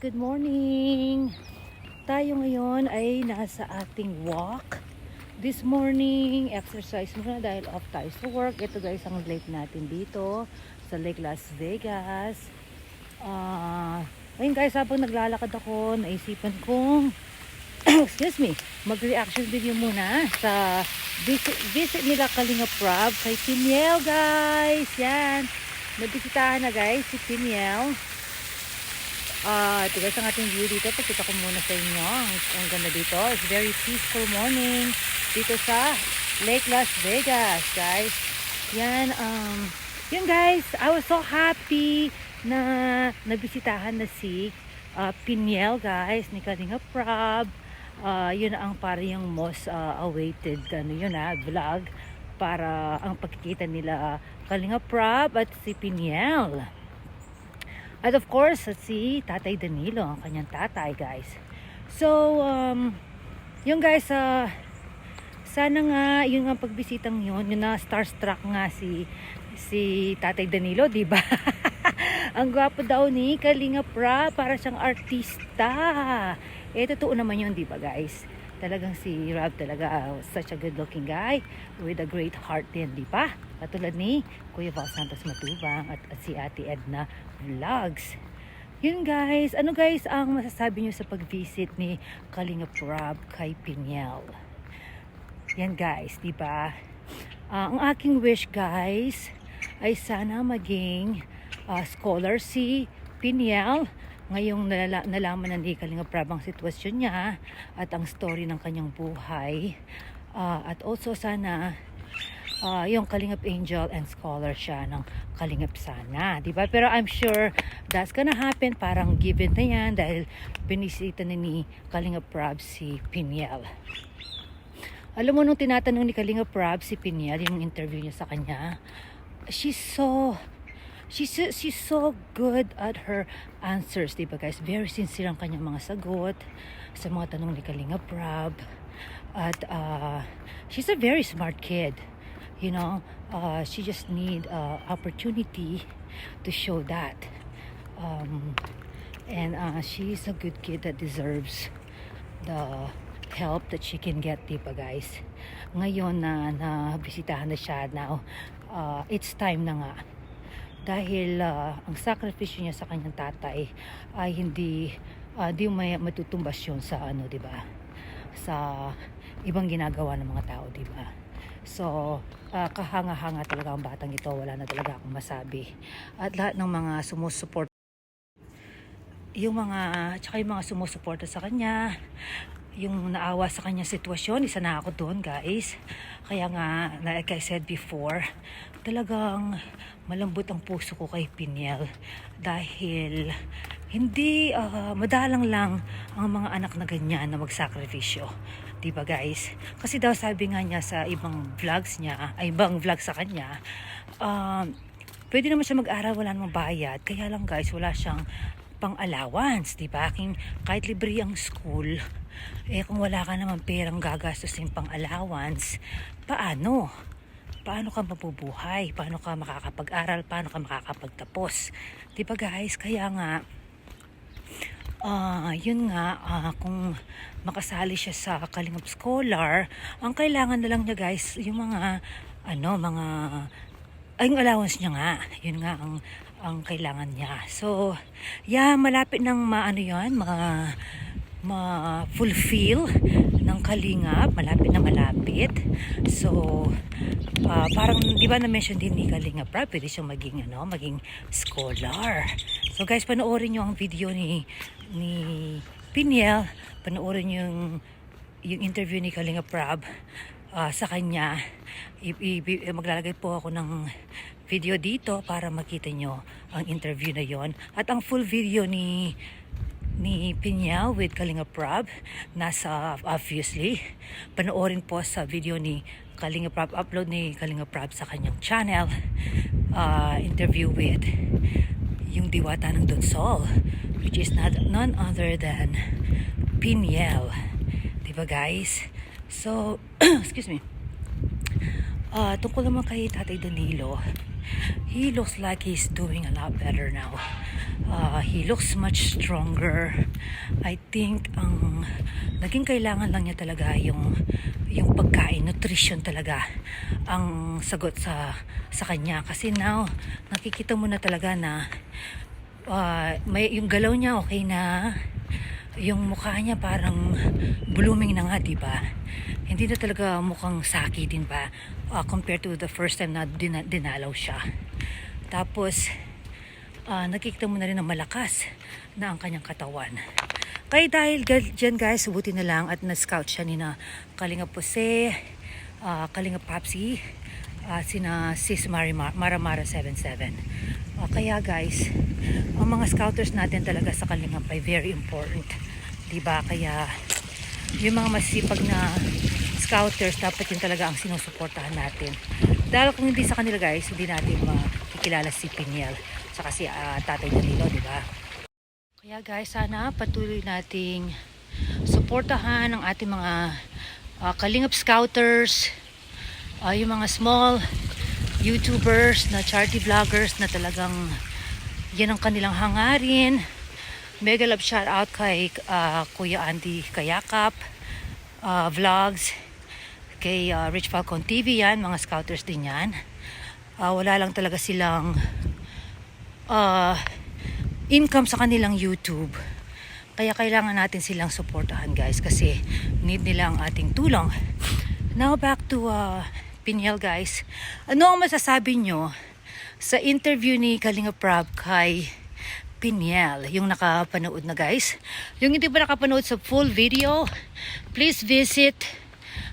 good morning! Tayo ngayon ay nasa ating walk. This morning, exercise muna dahil off tayo sa work. Ito guys ang lake natin dito sa Lake Las Vegas. Ah, ayun guys, habang naglalakad ako, naisipan kong excuse me, mag-reaction video muna sa visit, visit nila Kalinga Prab kay Piniel guys. Yan. Nabisitahan na guys si Piniel. Ah, ito guys ang ating view dito. Pakita ko muna sa inyo. Ang, ganda dito. It's very peaceful morning dito sa Lake Las Vegas, guys. Yan, um, yun guys, I was so happy na nabisitahan na si uh, Piniel, guys, ni Kalinga Prab. Ah, yun ang para yung most ah, awaited ano yun ah, vlog para ang pagkikita nila Kalinga Prab at si Piniel. At of course, si Tatay Danilo, ang kanyang tatay, guys. So, um, yung guys, uh, sana nga, yung nga pagbisitang yun, yun na starstruck nga si, si Tatay Danilo, di ba? ang gwapo daw ni Kalinga Pra, para siyang artista. Eh, totoo naman yun, di ba guys? Talagang si Rob talaga, uh, such a good looking guy with a great heart din, di ba? Katulad ni Kuya Val Santos Matubang at, at si Ate Edna Vlogs. Yun guys, ano guys ang masasabi nyo sa pag-visit ni Kalinga Prab kay Piniel? Yan guys, di ba? Ah, ang aking wish guys ay sana maging ah, scholar si Piniel ngayong nalala, nalaman na ni Kalinga Prab ang sitwasyon niya at ang story ng kanyang buhay. Ah, at also sana ah, yung Kalingap Angel and Scholar siya ng Kalingap sana, di ba? Pero I'm sure that's gonna happen, parang given na yan dahil binisita na ni Kalingap Prab si Piniel. Alam mo nung tinatanong ni Kalinga Prab si Piniel yung interview niya sa kanya, she's so she's she's so good at her answers, di guys? Very sincere ang kanyang mga sagot sa mga tanong ni Kalinga Prab. At uh, she's a very smart kid. You know, uh, she just need uh, opportunity to show that. Um, and uh, she's a good kid that deserves the help that she can get, di guys? Ngayon na nabisitahan na siya now, uh, it's time na nga. Dahil uh, ang sakripisyo niya sa kanyang tatay ay hindi uh, di may matutumbas yun sa ano, di ba? Sa ibang ginagawa ng mga tao, di ba? So, uh, kahanga-hanga talaga ang batang ito. Wala na talaga akong masabi. At lahat ng mga sumusuport yung mga, tsaka yung mga sumusuporta sa kanya, yung naawa sa kanya sitwasyon, isa na ako doon guys. Kaya nga, like I said before, talagang malambot ang puso ko kay Piniel dahil hindi ah, madalang lang ang mga anak na ganyan na magsakripisyo. Di ba guys? Kasi daw sabi nga niya sa ibang vlogs niya, ay ibang vlog sa kanya, um, pwede naman siya mag-aral, wala namang bayad. Kaya lang guys, wala siyang pang allowance, di ba? Kahit libre ang school, eh kung wala ka naman perang gagastusin pang allowance, paano? Paano ka mabubuhay? Paano ka makakapag-aral? Paano ka makakapagtapos? Di ba guys? Kaya nga, ah yun nga, ah, kung makasali siya sa Kalingap Scholar, ang kailangan na lang niya guys, yung mga, ano, mga, ay, yung allowance niya nga. Yun nga ang ang kailangan niya. So, yeah, malapit nang maano yan, ma, ma-fulfill ng kalingap. Malapit na malapit. So, ah, parang, di ba na-mention din ni Kalingap Rap, pwede siyang maging, ano, maging scholar. So, guys, panoorin nyo ang video ni, ni Piniel. Panoorin nyo yung, yung interview ni Kalinga Prab ah, sa kanya. I- i- maglalagay po ako ng video dito para makita nyo ang interview na yon At ang full video ni ni Pinya with Kalinga Prab. Nasa obviously panoorin po sa video ni Kalinga Prab upload ni Kalinga Prab sa kanyang channel uh, interview with yung diwata ng Donsol which is not none other than Piniel diba guys? So excuse me. Ah, tungkol naman kay Tatay Danilo, he looks like he's doing a lot better now. Uh, he looks much stronger. I think ang naging kailangan lang niya talaga yung yung pagkain, nutrition talaga ang sagot sa sa kanya kasi now nakikita mo na talaga na uh, may yung galaw niya okay na yung mukha niya parang blooming na nga, di ba? Hindi na talaga mukhang saki din ba uh, compared to the first time na din- dinalaw siya. Tapos, uh, nakikita mo na rin na malakas na ang kanyang katawan. Kaya dahil dyan guys, buti na lang at na-scout siya ni na Kalinga Pose, uh, Kalinga Papsi, uh, sina Sis Marimar, Maramara 77. Uh, kaya guys, ang mga scouters natin talaga sa Kalingap ay very important. 'Di ba? Kaya yung mga masipag na scouters dapat yun talaga ang sinusuportahan natin. Dahil kung hindi sa kanila guys, hindi natin makikilala si Piniel saka si ah, Tatay Danilo, di ba? Kaya guys, sana patuloy nating suportahan ang ating mga ah, Kalingap scouters, ah, yung mga small YouTubers na charity vloggers na talagang yan ang kanilang hangarin. Mega love shout out kay ah, Kuya Andy Kayakap ah, Vlogs, kay ah, Rich Falcon TV yan, mga scouters din yan. Ah, wala lang talaga silang ah, income sa kanilang YouTube. Kaya kailangan natin silang suportahan guys kasi need nila ang ating tulong. Now back to uh, Pinyel guys. Ano ang masasabi nyo sa interview ni Kalinga Prab kay Pinyel, yung nakapanood na guys. Yung hindi pa nakapanood sa full video, please visit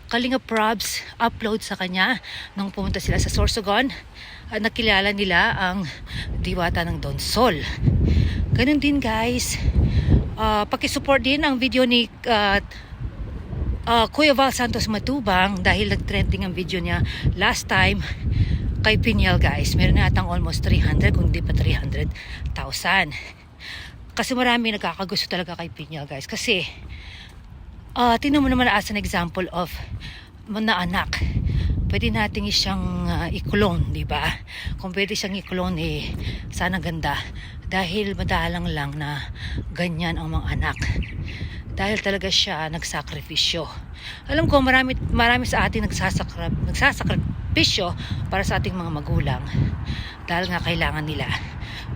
Kalinga Probs upload sa kanya nung pumunta sila sa Sorsogon at nakilala nila ang diwata ng Don Sol. Ganun din guys, uh, pakisupport din ang video ni uh, uh, Kuya Val Santos Matubang dahil nag-trending ang video niya last time kay Pinyal guys. Meron na atang almost 300 kung di pa 300,000. Kasi marami nagkakagusto talaga kay Pinyal guys. Kasi uh, tinan mo naman as an example of na anak. Pwede nating siyang uh, i-clone, di ba? Kung pwede siyang i-clone, eh, sana ganda. Dahil madalang lang na ganyan ang mga anak dahil talaga siya nagsakripisyo. Alam ko marami marami sa atin nagsasakra, nagsasakripisyo para sa ating mga magulang dahil nga kailangan nila.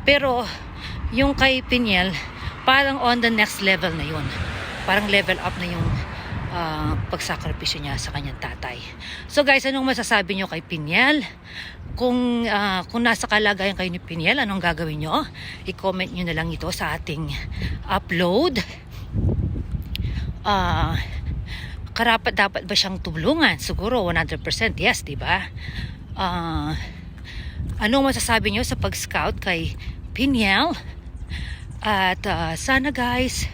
Pero yung kay Piniel, parang on the next level na yun. Parang level up na yung uh, pagsakripisyo niya sa kanyang tatay. So guys, anong masasabi nyo kay Piniel? Kung, uh, kung nasa kalagayan kayo ni Piniel, anong gagawin nyo? I-comment nyo na lang ito sa ating upload ah karapat dapat ba siyang tulungan? Siguro 100% yes, 'di ba? Ah ano masasabi niyo sa pag-scout kay Piniel? At ah, sana guys,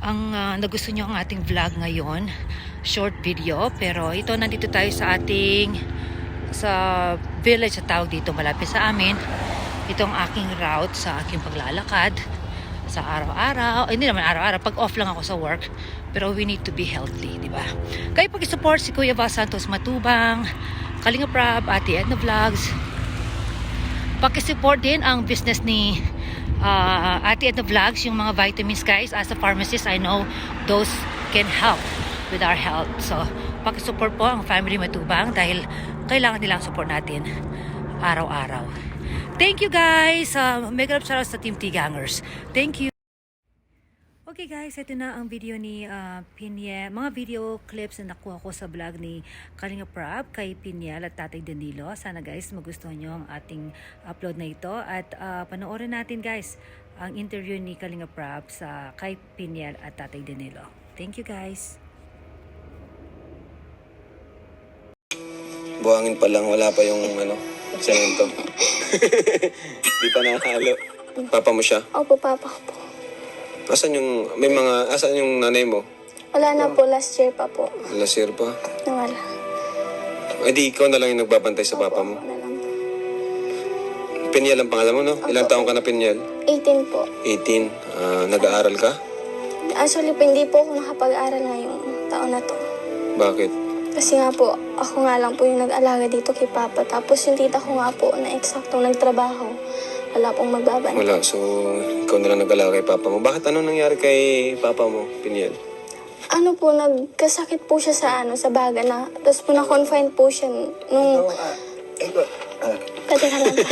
ang uh, nagusto niyo ang ating vlog ngayon, short video, pero ito nandito tayo sa ating sa village sa tawag dito malapit sa amin. Ito ang aking route sa aking paglalakad sa araw-araw. Ay, hindi naman araw-araw. Pag off lang ako sa work. Pero we need to be healthy, di ba? Kayo pag-support si Kuya Val Santos Matubang, Kalinga Prab, Ate Edna Vlogs. Pag-support din ang business ni uh, Ate Edna Vlogs, yung mga vitamins guys. As a pharmacist, I know those can help with our health. So, pag-support po ang family Matubang dahil kailangan nilang support natin araw-araw. Thank you guys! Uh, mega love shoutouts sa Team T-Gangers. Thank you! Okay guys, ito na ang video ni uh, Pinye, mga video clips na nakuha ko sa vlog ni Kalinga Prab kay Pinyal at Tatay Danilo. Sana guys magustuhan nyo ang ating upload na ito at uh, panoorin natin guys ang interview ni Kalinga Prab sa kay Pinyal at Tatay Danilo. Thank you guys! Buhangin pa lang, wala pa yung ano, semento. Di pa nakahalo. Papa mo siya? Opo, papa ko po. Asan yung, may mga, asan yung nanay mo? Wala na po, last year pa po. Last year pa. Nawala. Eh di ikaw na lang yung nagbabantay sa papa mo. Na lang. Pinyal ang pangalan mo, no? Ilang taong ka na Pinyal? 18 po. 18. Ah, nag-aaral ka? Actually po, hindi po ako nakapag-aral ngayong taon na to. Bakit? Kasi nga po, ako nga lang po yung nag-alaga dito kay Papa. Tapos yung tita ko nga po na eksaktong nagtrabaho. Wala pong magbaban. Wala, so ikaw na lang nag-alaga kay papa mo. Bakit ano nangyari kay papa mo, Piniel? Ano po, nagkasakit po siya sa ano, sa baga na. Tapos po na-confine po siya nung... Pwede ka lang.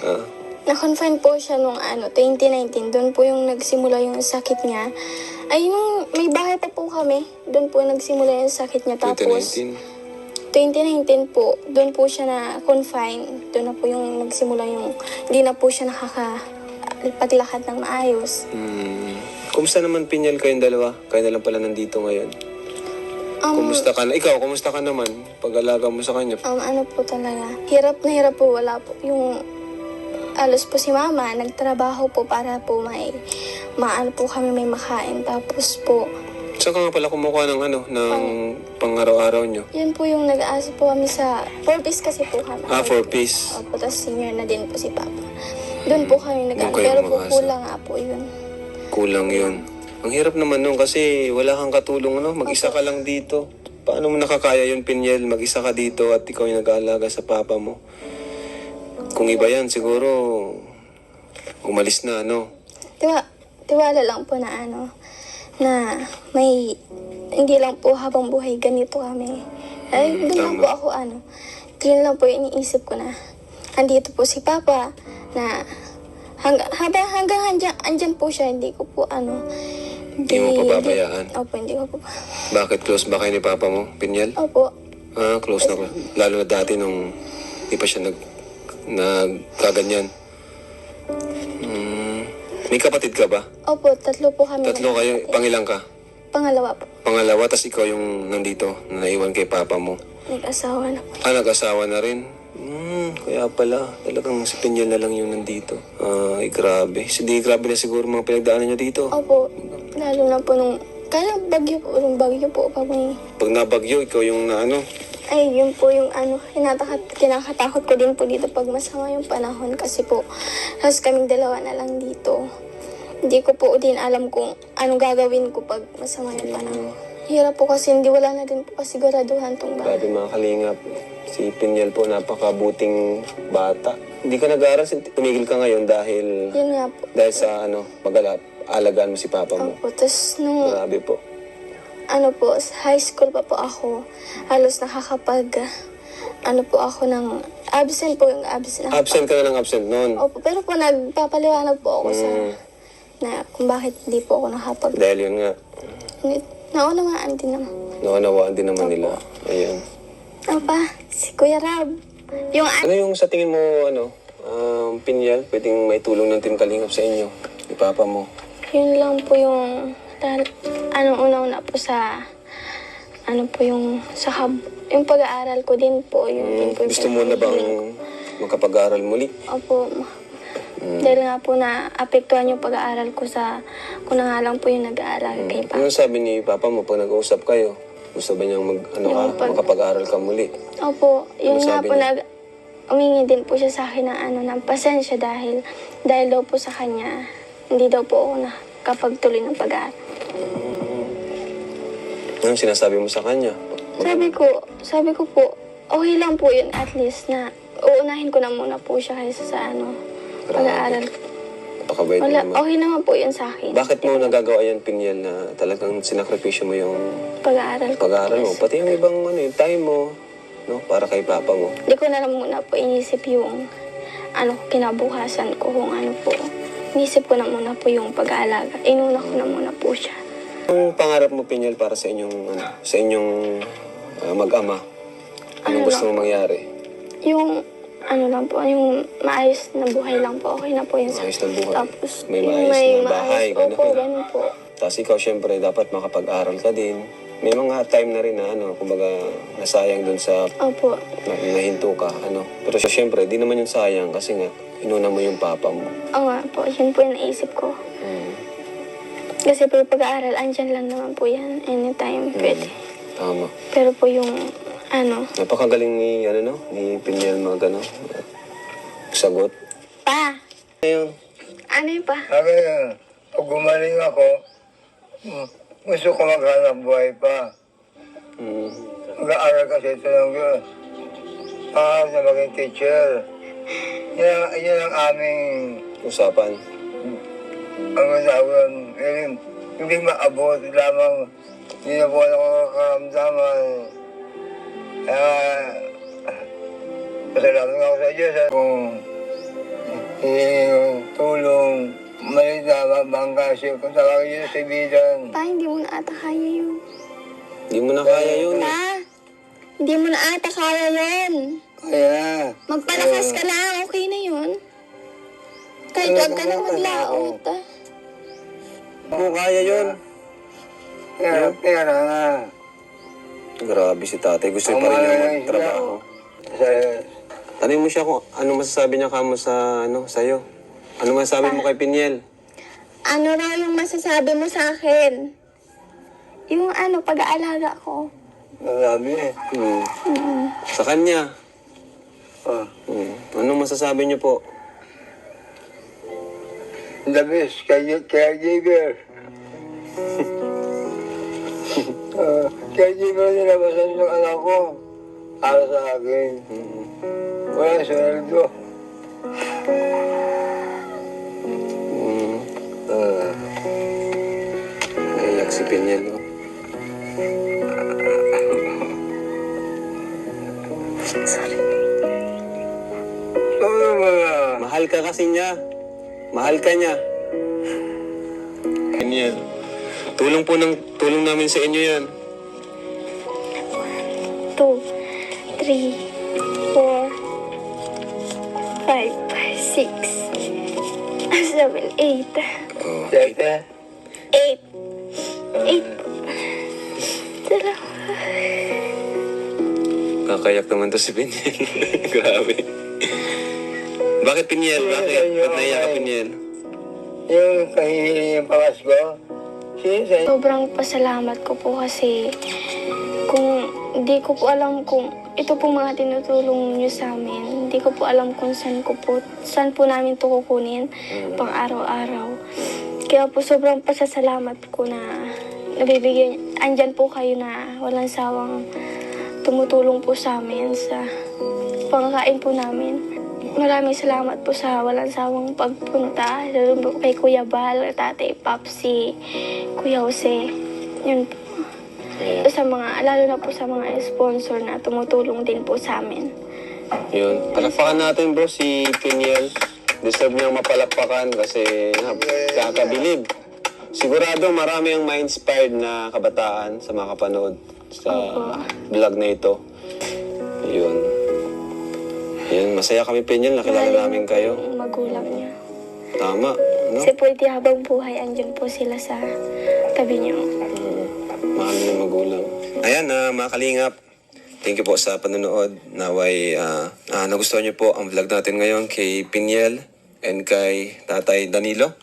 Ah, Na-confine po siya nung ano, 2019. Doon po yung nagsimula yung sakit niya. Ay, nung may bahay pa po kami, doon po nagsimula yung sakit niya. Tapos, 2019. 2019 po, doon po siya na-confine. Doon na po yung nagsimula yung, hindi na po siya nakaka paglakad ng maayos. Hmm. Kumusta naman Piniel kayong dalawa? Kayo na lang pala nandito ngayon. Um, Kumusta ka na? Ikaw, kumusta ka naman? Pag-alaga mo sa kanya. um, ano po talaga, hirap na hirap po, wala po. Yung, alos po si mama, nagtrabaho po para po may, maano po kami may makain. Tapos po, Saan ka nga pala kumukuha ng ano, ng pang-araw-araw nyo? Yun po yung nag-aasa po kami sa... Four piece kasi po kami. Ah, four piece. Opo, tapos senior na din po si Papa. Doon po kami nag Doon kayo Pero po kulang nga po yun. Kulang yun. Ang hirap naman nun kasi wala kang katulong, ano? Mag-isa ka lang dito. Paano mo nakakaya yun, Piniel? Mag-isa ka dito at ikaw yung nag-aalaga sa papa mo. Kung iba yan, siguro umalis na, ano? Tiwa, tiwala lang po na ano, na may... Hindi lang po habang buhay ganito kami. Ay, doon lang po ako ano. Yun lang po iniisip ko na andito po si Papa na hanggang habang hanggang andyan, andyan po siya hindi ko po ano Hindi mo pababayaan. Opo, hindi ko po. Bakit close ba kayo ni papa mo, Piniel? Opo. Ah, close na close. Lalo na dati nung di pa siya nag nagkaganyan. May kapatid ka ba? Opo, tatlo po kami. Tatlo kayo, nagkakapatid. pangilang ka? Pangalawa po. Pangalawa, tas ikaw yung nandito, na naiwan kay papa mo. Nag-asawa na po. Ah, nag-asawa na rin. Hmm, kaya pala, talagang si Pinyal na lang yung nandito. Ay, grabe. Hindi, grabe na siguro mga pinagdaanan niyo dito. Opo, lalo na po nung... Kaya bagyo po, nung bagyo po pag may... Pag nabagyo, ikaw yung na ano, Ay, yun po yung ano, hinatakat, kinakatakot ko din po dito pag masama yung panahon kasi po, halos kaming dalawa na lang dito. Hindi ko po din alam kung anong gagawin ko pag masama yung panahon. Hirap po kasi hindi wala na din po kasiguraduhan tong bahay. Grabe mga kalingap. Si Pinyal po, napakabuting bata. Hindi ka nag-aaral, tumigil ka ngayon dahil Yun nga po. dahil sa ano, magala, alagaan mo si papa mo. Opo, tapos nung Grabe po. Ano po, high school pa po ako, halos nakakapag, ano po ako ng, absent po yung absent. Absent ka na ng absent noon. Opo, pero po nagpapaliwanag po ako sa, Mm, na kung bakit hindi po ako nakapag, dahil yun nga, naunawaan din naman. nakanawaan din naman nila. Ayun. Apa, si Kuya Rab, yung Ano yung sa tingin mo, ano, um, Pinyal, pwedeng may tulong ng Team Kalingap sa inyo, ni papa mo? yun lang po yung, tal- anong una-una po sa, ano po yung, sa hab, yung pag-aaral ko din po, yun din Hmm, po yung gusto mo na bang makapag-aral muli? Opo. Dahil nga po na apektuhan yung pag-aaral ko sa, kung na nga lang po yung nag-aaral kay Papa. Ano sabi ni papa mo pag nag-uusap kayo? Gusto ba niyang mag, ano ka, Yung pag- makapag-aral ka muli? Opo, yun Ano nga sabi po niya? nag, umingi din po siya sa akin ng ano, ng pasensya dahil, dahil daw po sa kanya, hindi daw po ako nakapagtuloy ng pag-aaral. Anong sinasabi mo sa kanya? Sabi ko, sabi ko po, okay lang po yun at least na uunahin ko na muna po siya kaysa sa ano, pag-aaral. Napakabait Wala, naman. okay naman po yun sa akin. Bakit mo nagagawa yan, Pinyal, na talagang sinakripisyo mo yung Pag-aaral ko. pag-aaral mo? Pati yung ibang ano, yung time mo, no? Para kay papa mo. Hindi ko na lang muna po inisip yung ano kinabukasan ko kung ano po. Inisip ko na muna po yung pag-aalaga. Inuna ko na muna po siya. Yung pangarap mo, Pinyal, para sa inyong, ano, sa inyong ah, mag-ama, anong Ano gusto mo mangyari? Yung ano lang po, yung maayos na buhay lang po. Okay na po yun sa Maayos na buhay. Tapos, May yung maayos na bahay, maayos- Opo, ganun. ganun po. Tapos ikaw, syempre, dapat makapag-aral ka din. May mga time na rin na, ano, kumbaga, nasayang dun sa Opo. na, nahinto ka, ano. Pero syempre, di naman yung sayang kasi nga, inuna mo yung papa mo. Oo nga po, yun po yung naisip ko. Mm. Kasi po yung pag-aaral, andyan lang naman po yan. Anytime, pwede. Tama. Pero po yung, ano, Napakagaling ni, ano, no? Ni Pinyal mag, ano, sagot. pa! Ayun. Ano yun pa? Sabi nga, pag gumaling ako, gusto ko maghanap buhay pa. Mm. Mag-aaral kasi ito ng Diyos. Pangarap na maging teacher. Yan, yan ang aming Usapan. ang masawang hindi, hindi maabot lamang hindi na po ako karamdaman. Kaya pasalamat ako sa Diyos at kung hindi yung tulong maliit na bangka siya kung tawagin niyo sa ibigan. Pa, hindi mo na ata kaya yun. Hindi mo na kaya yun. eh. Pa, hindi mo na ata kaya yun. Kaya Magpalakas ka lang, okay na yun. Kahit huwag ka na maglaot. ah. Hindi mo kaya yun. kaya kaya na nga. Grabe si tatay. Gusto pa rin niya magtrabaho. Sa, Tanong mo siya kung ano masasabi niya kamo sa ano sa'yo. Ano masasabi mo kay Piniel? Ano raw yung masasabi mo sa akin? Yung ano, pag-aalaga ko. sabi eh. Hmm. Sa kanya. Oh, Hmm. Anong masasabi niyo po? the best care- caregiver. uh, caregiver nilabasan yung anak ko. Para sa akin. Wala sweldo. Hmm. Uh, Naiyak si Piniel. Kasi niya. Mahal ka niya. Piniel. Tulong po ng tulong namin sa inyo yan. Two, three, four, five, six, seven, eight. Oh. sete, Eight. Eight. Salamat. Kakayak naman to si Piniel. Grabe. Bakit Piniel? Bakit? Ba't naiyak ka Piniel? yung kahihiling yung. Sinsa, Sobrang pasalamat ko po kasi kung hindi ko po alam kung ito po mga tinutulong niyo sa amin. Hindi ko po alam kung saan ko po, saan po namin to kukunin pang araw-araw. Kaya po sobrang pasasalamat ko na nabibigyan, andyan po kayo na walang sawang tumutulong po sa amin sa pangkain po namin. Maraming salamat po sa walang sawang pagpunta. Lalo po kay Kuya Bal, Tatay Papsi, Kuya Jose. Yun po. Sa mga, lalo na po sa mga sponsor na tumutulong din po sa amin. Yun. Palakpakan natin bro si Piniel. Deserve niyang mapalakpakan kasi nakakabilib. Sigurado marami ang ma-inspired na kabataan sa mga kapanood sa vlog na ito. Yun. Yun, masaya kami Piniel. Nakilala Lalo namin na po kayo. yung magulang niya. Tama. No? Kasi pwede habang buhay, andyan po sila sa tabi niyo. Mahal ng magulang. Ayan, na mga kalingap. Thank you po sa panonood. Naway ah, ah, nagustuhan niyo po ang vlog natin ngayon kay Piniel and kay Tatay Danilo.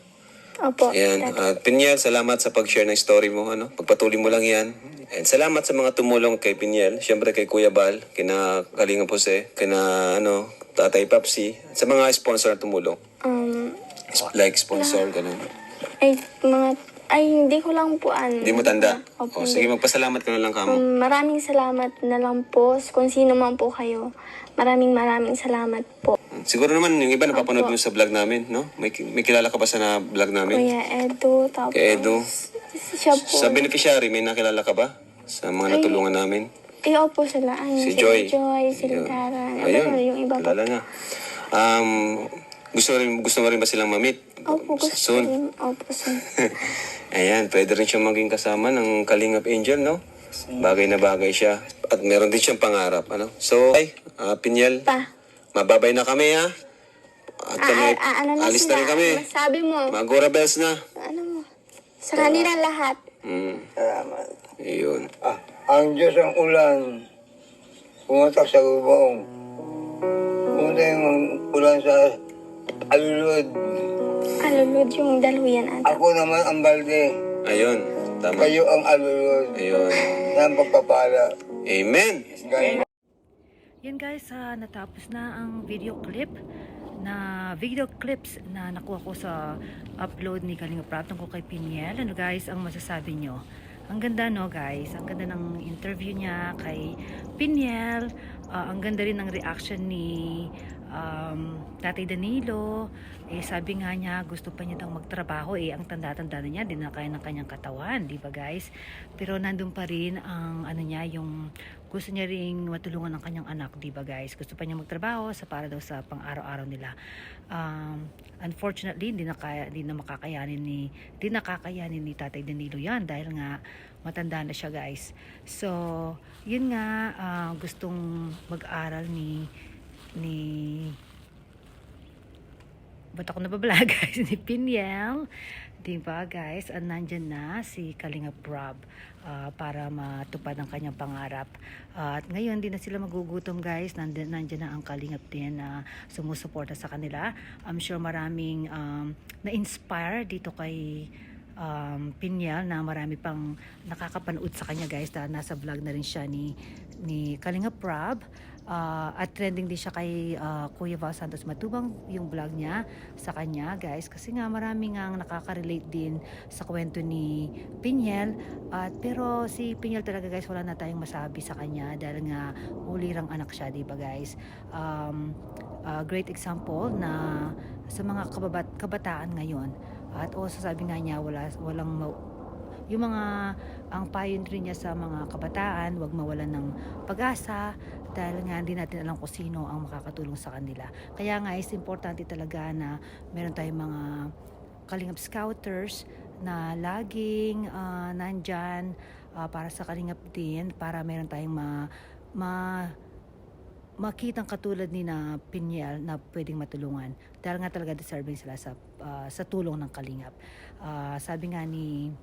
Opo. Ayan. At Piniel, salamat sa pag-share ng story mo. Ano? Pagpatuloy mo lang yan. And salamat sa mga tumulong kay Piniel. Siyempre kay Kuya Bal, kina Kalinga Jose, kina ano, Tatay Papsi, sa mga sponsor na tumulong. Um, Like sponsor, ganun. ay, mga, ay, hindi ko lang po ano. Hindi mo tanda? Opo, O, hindi. sige, magpasalamat ka na lang kamo. Um, maraming salamat na lang po kung sino man po kayo. Maraming maraming salamat po. Siguro naman yung iba napapanood Opo. mo sa vlog namin, no? May, may kilala ka ba sa na vlog namin? Kuya Edu, tapos... Kay Edu. Siya po. Sa beneficiary, may nakilala ka ba? Sa mga natulungan namin? Iyo po sila. Ano, Si Joy. Joy, si Ayun. Tara. Ayun. Ano, yung iba po. Kilala na. Um, gusto, rin, gusto mo rin ba silang mamit? Opo, gusto Soon. rin. Opo, soon. Ayan, pwede rin siyang maging kasama ng Kalingap Angel, no? Bagay na bagay siya. At meron din siyang pangarap, ano? So, ay, ah, Pinyel, Pa. Mababay na kami, ha? At Ah, kami, ah, ah, ano na alis sila? na rin kami. Masabi mo. Magura bells na. ano mo? Sa kanila lahat. Mm, salamat. yun. Ah, ang Diyos ang ulan. Pumatak sa gubong. Pumunta yung ulan sa alulod. Alulod yung daluyan ata. Ako naman ang balde. Ayun, tama. Kayo ang alulod. Ayun. Yan ang pagpapala. Amen. Ganyan. Yan guys, ah, natapos na ang video clip na video clips na nakuha ko sa upload ni Kalinga Prab tungkol kay Piniel. Ano guys, ang masasabi nyo? Ang ganda no guys, ang ganda ng interview niya kay Piniel. Ah, ang ganda rin ng reaction ni um, Tatay Danilo. Eh, sabi nga niya, gusto pa niya daw magtrabaho. Eh, ang tanda-tanda na niya, din na kaya ng kanyang katawan, di ba guys? Pero nandun pa rin ang ano niya, yung gusto niya ring matulungan ng kanyang anak, di ba guys? Gusto pa niya magtrabaho sa para daw sa pang-araw-araw nila. Um, unfortunately, hindi na kaya, hindi na makakayanin ni, hindi nakakayanin ni Tatay Danilo yan dahil nga matanda na siya guys. So, yun nga, ah, gustong mag-aral ni ni ba't ako nababala guys ni Piniel di ba guys? At nandyan na si Kalinga Prab ah, para matupad ang kanyang pangarap. At ngayon di na sila magugutom guys. Nandyan, nandyan na ang Kalingap din na sumusuporta sa kanila. I'm sure maraming um, na-inspire dito kay um, Pinyal na marami pang nakakapanood sa kanya guys dahil nasa vlog na rin siya ni, ni Kalinga Prab Ah, at trending din siya kay ah, Kuya Val Santos Matubang yung vlog niya sa kanya guys. Kasi nga marami nga nakaka-relate din sa kwento ni Pinyel. At pero si Pinyel talaga guys wala na tayong masabi sa kanya dahil nga ulirang anak siya di ba guys? Um, ah, great example na sa mga kababat, kabataan ngayon. At also sabi nga niya wala walang yung mga ang payo niya sa mga kabataan wag mawalan ng pag-asa dahil nga hindi natin alam kung sino ang makakatulong sa kanila kaya nga is importante talaga na meron tayong mga kalingap scouters na laging ah, nandyan ah, para sa kalingap din para meron tayong ma, ma makitang katulad ni na Pinyel na pwedeng matulungan dahil nga talaga deserving sila sa ah, sa tulong ng Kalingap. Ah, sabi nga ni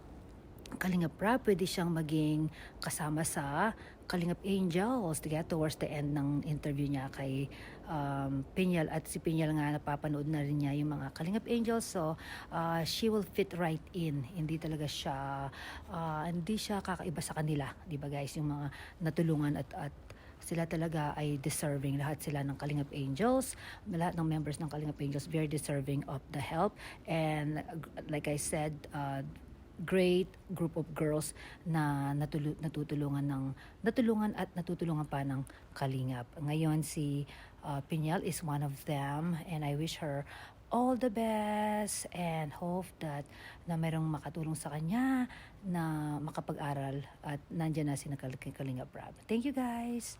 Kalingap Rap, pwede siyang maging kasama sa Kalingap Angels Tiga towards the end ng interview niya kay um, Pinyal. At si Pinyal nga napapanood na rin niya yung mga Kalingap Angels. So ah, she will fit right in. Hindi talaga siya ah, hindi siya kakaiba sa kanila. Di ba guys? Yung mga natulungan at at sila talaga ay deserving. Lahat sila ng Kalingap Angels, lahat ng members ng Kalingap Angels very deserving of the help. And uh, like I said, uh, great group of girls na natulu- natutulungan ng natulungan at natutulungan pa ng Kalingap. Ngayon si uh, Pinyal is one of them and I wish her all the best and hope that na merong makatulong sa kanya na makapag-aral at nandyan na si Kalingap Rab. Thank you guys!